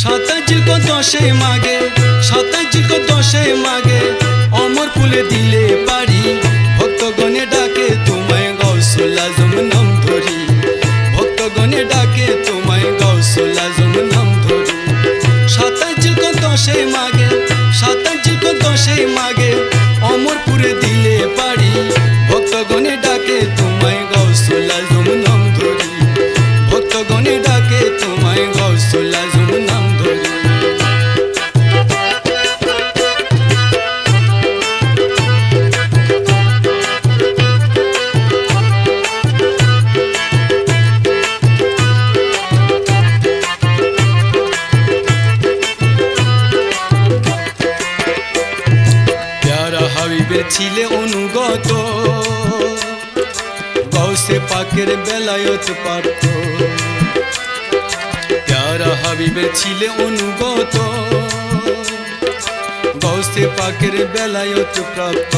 সাতাজি কো দশে মাগে সাতাজি কত সে মাগে অমর কুলে দিলে ছিলে অনুগত। গৌসে পাকের বেলায়ত পারত প্যারা হাবিবের ছিলে অনুগত। গৌসে পাকের বেলায়ত প্রাপ্ত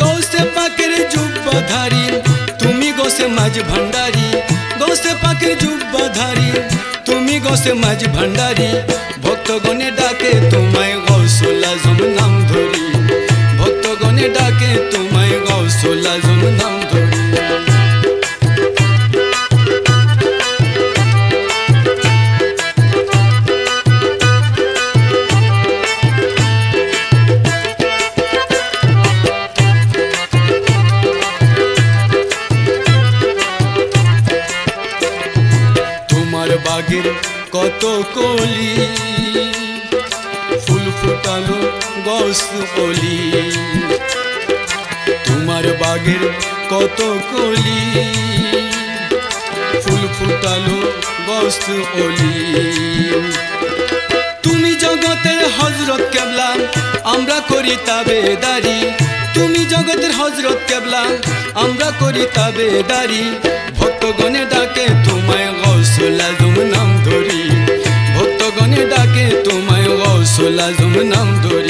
গৌসে পাকের জুব্বাধারী তুমি গোসে মাঝ ভান্ডারি গৌসে পাকের জুব্বাধারী তুমি গোসে মাঝ ভান্ডারি ভক্তগণে ডাকে, তোমায় গৌসল আজম নাম তোমার বাগের কত কলি ফুল ফুটালো গস কলি তোমার বাগের কত কলি? ফুল ফুটালো বস্তু কলি তুমি জগতের হজরত কেবলা, আমরা করি তাবেদারি তুমি জগতের হজরত কেবলা, আমরা করি তাবেদারি ভক্তগণে ডাকে, তোমায় গৌসল আজম নাম ধরি। ভক্তগণে ডাকে, তোমায় গৌসল আজম নাম ধরি।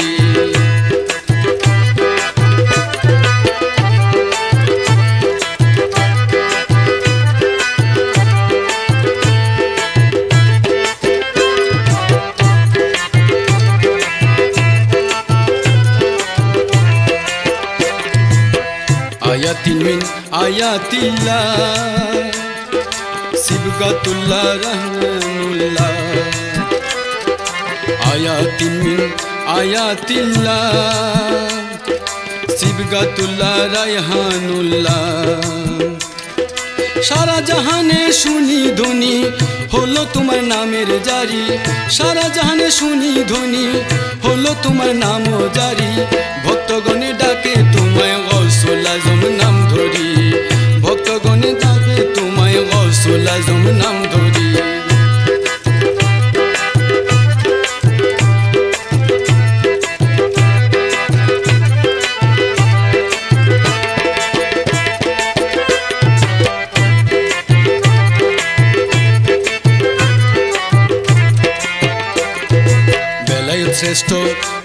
আয়াতিন মিন আয়াতিল্লাহ। সিবগাতুল্লাহ রহমানুল্লাহ। আয়াতিন মিন আয়াতিল্লাহ। সিবগাতুল্লাহ রায়হানুল্লাহ সারা জাহানে শুনি ধ্বনি হলো তোমার নামের জারি। সারা জাহানে শুনি ধ্বনি হলো তোমার নাম জারি। ভক্তগণে নাম ধরি শ্রেষ্ঠ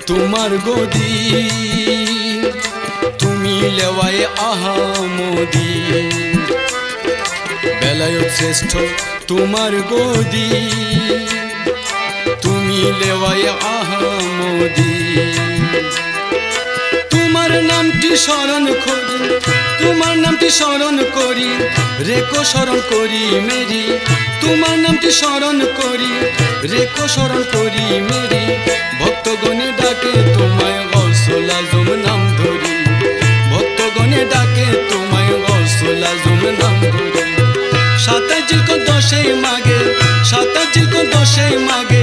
তোমার গদি তুমি লেওয়ায় আহামদি বেলায় শ্রেষ্ঠ তোমার গদি। তুমি লেওয়ায় আহামদি। তোমার নামটি স্মরণ করি, তোমার নামটি স্মরণ করি, রেখো স্মরণ করি মেরি। তোমার নামটি স্মরণ করি, রেখো স্মরণ করি মেরি। ভক্তগণে ডাকে তোমায় গৌসল আজম নাম ধরি। ভক্তগণে ডাকে তোমায় গৌসল আজম নাম সাতাজির কো দশে মাগে।